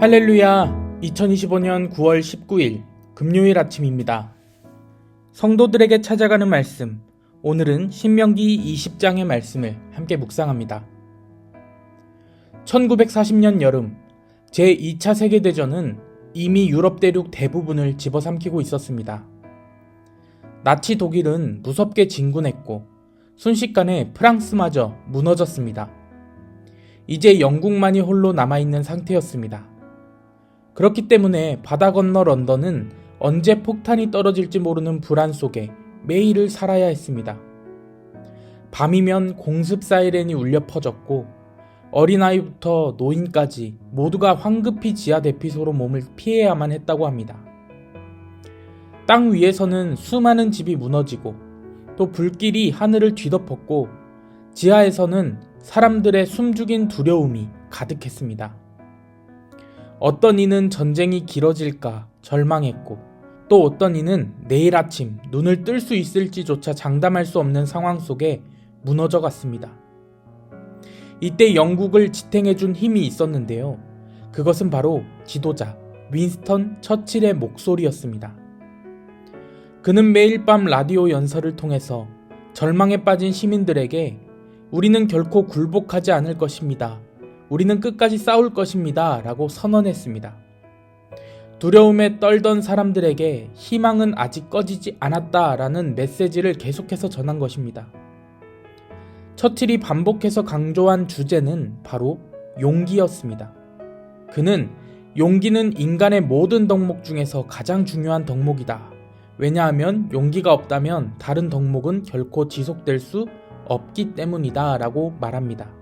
할렐루야! 2025년 9월 19일 금요일 아침입니다. 성도들에게 찾아가는 말씀. 오늘은 신명기 20장의 말씀을 함께 묵상합니다. 1940년 여름 제2차 세계대전은 이미 유럽 대륙 대부분을 집어삼키고 있었습니다. 나치 독일은 무섭게 진군했고 순식간에 프랑스마저 무너졌습니다. 이제 영국만이 홀로 남아있는 상태였습니다. 그렇기 때문에 바다 건너 런던은 언제 폭탄이 떨어질지 모르는 불안 속에 매일을 살아야 했습니다. 밤이면 공습 사이렌이 울려 퍼졌고 어린아이부터 노인까지 모두가 황급히 지하 대피소로 몸을 피해야만 했다고 합니다. 땅 위에서는 수많은 집이 무너지고 또 불길이 하늘을 뒤덮었고 지하에서는 사람들의 숨죽인 두려움이 가득했습니다. 어떤 이는 전쟁이 길어질까 절망했고 또 어떤 이는 내일 아침 눈을 뜰 수 있을지조차 장담할 수 없는 상황 속에 무너져 갔습니다. 이때 영국을 지탱해준 힘이 있었는데요. 그것은 바로 지도자 윈스턴 처칠의 목소리였습니다. 그는 매일 밤 라디오 연설을 통해서 절망에 빠진 시민들에게 우리는 결코 굴복하지 않을 것입니다. 우리는 끝까지 싸울 것입니다. 라고 선언했습니다. 두려움에 떨던 사람들에게 희망은 아직 꺼지지 않았다. 라는 메시지를 계속해서 전한 것입니다. 처칠이 반복해서 강조한 주제는 바로 용기였습니다. 그는 용기는 인간의 모든 덕목 중에서 가장 중요한 덕목이다. 왜냐하면 용기가 없다면 다른 덕목은 결코 지속될 수 없기 때문이다. 라고 말합니다.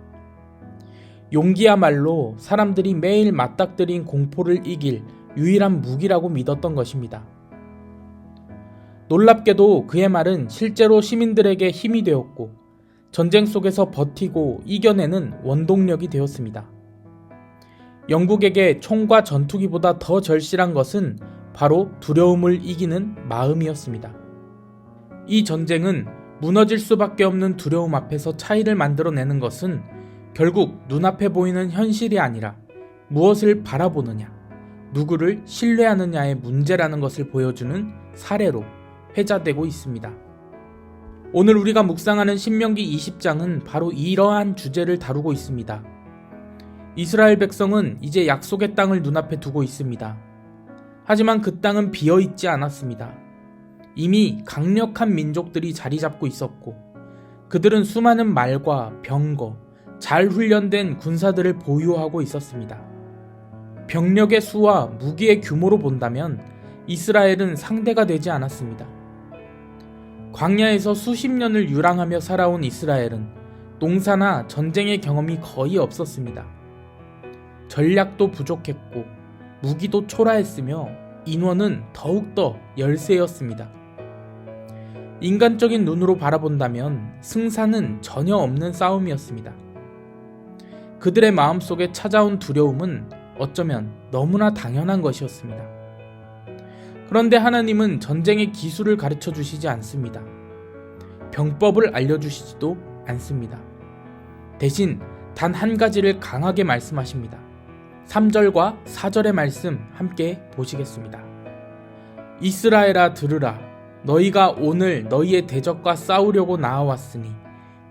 용기야말로 사람들이 매일 맞닥뜨린 공포를 이길 유일한 무기라고 믿었던 것입니다. 놀랍게도 그의 말은 실제로 시민들에게 힘이 되었고 전쟁 속에서 버티고 이겨내는 원동력이 되었습니다. 영국에게 총과 전투기보다 더 절실한 것은 바로 두려움을 이기는 마음이었습니다. 이 전쟁은 무너질 수밖에 없는 두려움 앞에서 차이를 만들어내는 것은 결국 눈앞에 보이는 현실이 아니라 무엇을 바라보느냐, 누구를 신뢰하느냐의 문제라는 것을 보여주는 사례로 회자되고 있습니다. 오늘 우리가 묵상하는 신명기 20장은 바로 이러한 주제를 다루고 있습니다. 이스라엘 백성은 이제 약속의 땅을 눈앞에 두고 있습니다. 하지만 그 땅은 비어 있지 않았습니다. 이미 강력한 민족들이 자리 잡고 있었고, 그들은 수많은 말과 병거, 잘 훈련된 군사들을 보유하고 있었습니다. 병력의 수와 무기의 규모로 본다면 이스라엘은 상대가 되지 않았습니다. 광야에서 수십 년을 유랑하며 살아온 이스라엘은 농사나 전쟁의 경험이 거의 없었습니다. 전략도 부족했고 무기도 초라했으며 인원은 더욱더 열세였습니다. 인간적인 눈으로 바라본다면 승산은 전혀 없는 싸움이었습니다. 그들의 마음속에 찾아온 두려움은 어쩌면 너무나 당연한 것이었습니다. 그런데 하나님은 전쟁의 기술을 가르쳐 주시지 않습니다. 병법을 알려주시지도 않습니다. 대신 단 한 가지를 강하게 말씀하십니다. 3절과 4절의 말씀 함께 보시겠습니다. 이스라엘아 들으라. 너희가 오늘 너희의 대적과 싸우려고 나아왔으니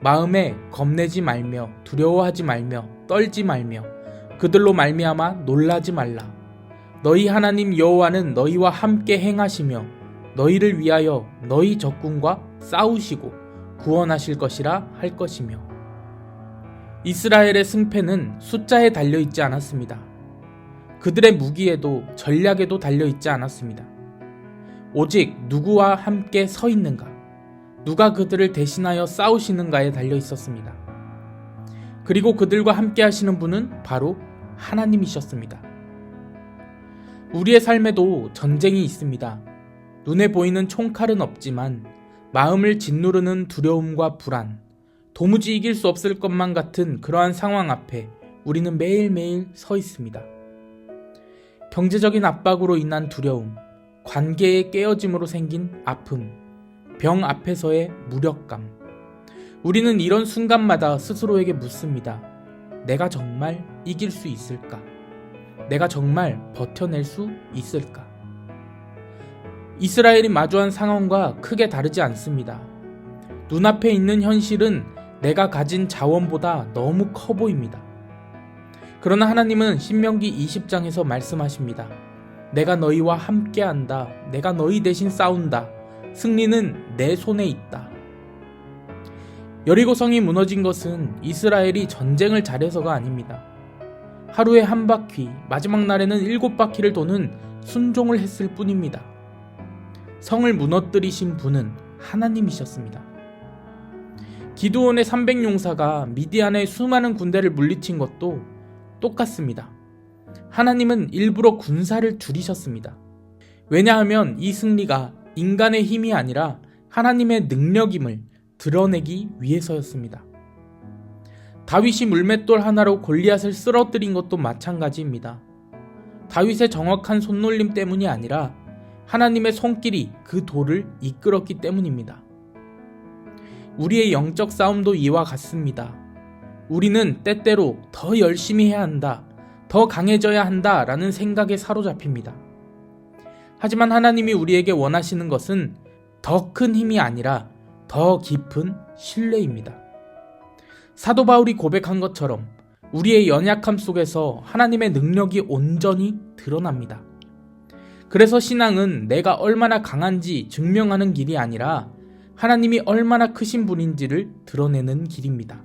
마음에 겁내지 말며 두려워하지 말며 떨지 말며 그들로 말미암아 놀라지 말라. 너희 하나님 여호와는 너희와 함께 행하시며 너희를 위하여 너희 적군과 싸우시고 구원하실 것이라 할 것이며 이스라엘의 승패는 숫자에 달려 있지 않았습니다. 그들의 무기에도 전략에도 달려 있지 않았습니다. 오직 누구와 함께 서 있는가, 누가 그들을 대신하여 싸우시는가에 달려 있었습니다. 그리고 그들과 함께 하시는 분은 바로 하나님이셨습니다. 우리의 삶에도 전쟁이 있습니다. 눈에 보이는 총칼은 없지만 마음을 짓누르는 두려움과 불안, 도무지 이길 수 없을 것만 같은 그러한 상황 앞에 우리는 매일매일 서 있습니다. 경제적인 압박으로 인한 두려움, 관계의 깨어짐으로 생긴 아픔, 병 앞에서의 무력감. 우리는 이런 순간마다 스스로에게 묻습니다. 내가 정말 이길 수 있을까? 내가 정말 버텨낼 수 있을까? 이스라엘이 마주한 상황과 크게 다르지 않습니다. 눈앞에 있는 현실은 내가 가진 자원보다 너무 커 보입니다. 그러나 하나님은 신명기 20장에서 말씀하십니다. 내가 너희와 함께 한다. 내가 너희 대신 싸운다. 승리는 내 손에 있다. 여리고성이 무너진 것은 이스라엘이 전쟁을 잘해서가 아닙니다. 하루에 한 바퀴, 마지막 날에는 일곱 바퀴를 도는 순종을 했을 뿐입니다. 성을 무너뜨리신 분은 하나님이셨습니다. 기드온의 300용사가 미디안의 수많은 군대를 물리친 것도 똑같습니다. 하나님은 일부러 군사를 줄이셨습니다. 왜냐하면 이 승리가 인간의 힘이 아니라 하나님의 능력임을 드러내기 위해서였습니다. 다윗이 물맷돌 하나로 골리앗을 쓰러뜨린 것도 마찬가지입니다. 다윗의 정확한 손놀림 때문이 아니라 하나님의 손길이 그 돌을 이끌었기 때문입니다. 우리의 영적 싸움도 이와 같습니다. 우리는 때때로 더 열심히 해야 한다, 더 강해져야 한다 라는 생각에 사로잡힙니다. 하지만 하나님이 우리에게 원하시는 것은 더 큰 힘이 아니라 더 깊은 신뢰입니다. 사도 바울이 고백한 것처럼 우리의 연약함 속에서 하나님의 능력이 온전히 드러납니다. 그래서 신앙은 내가 얼마나 강한지 증명하는 길이 아니라 하나님이 얼마나 크신 분인지를 드러내는 길입니다.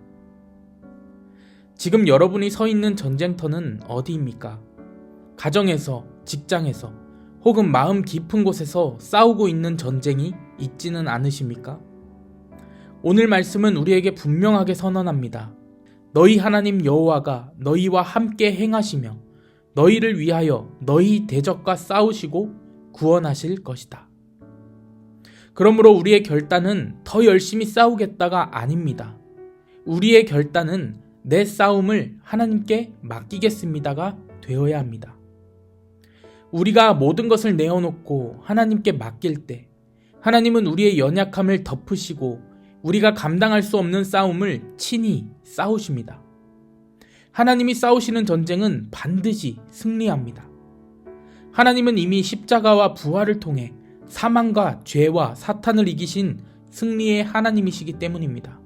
지금 여러분이 서 있는 전쟁터는 어디입니까? 가정에서, 직장에서, 혹은 마음 깊은 곳에서 싸우고 있는 전쟁이 있지는 않으십니까? 오늘 말씀은 우리에게 분명하게 선언합니다. 너희 하나님 여호와가 너희와 함께 행하시며 너희를 위하여 너희 대적과 싸우시고 구원하실 것이다. 그러므로 우리의 결단은 더 열심히 싸우겠다가 아닙니다. 우리의 결단은 내 싸움을 하나님께 맡기겠습니다가 되어야 합니다. 우리가 모든 것을 내어놓고 하나님께 맡길 때 하나님은 우리의 연약함을 덮으시고 우리가 감당할 수 없는 싸움을 친히 싸우십니다. 하나님이 싸우시는 전쟁은 반드시 승리합니다. 하나님은 이미 십자가와 부활을 통해 사망과 죄와 사탄을 이기신 승리의 하나님이시기 때문입니다.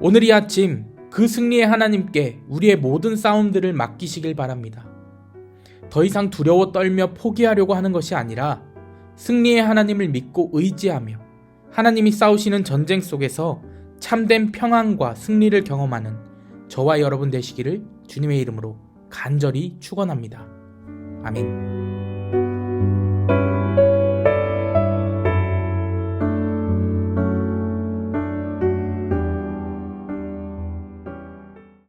오늘 이 아침 그 승리의 하나님께 우리의 모든 싸움들을 맡기시길 바랍니다. 더 이상 두려워 떨며 포기하려고 하는 것이 아니라 승리의 하나님을 믿고 의지하며 하나님이 싸우시는 전쟁 속에서 참된 평안과 승리를 경험하는 저와 여러분 되시기를 주님의 이름으로 간절히 축원합니다. 아멘.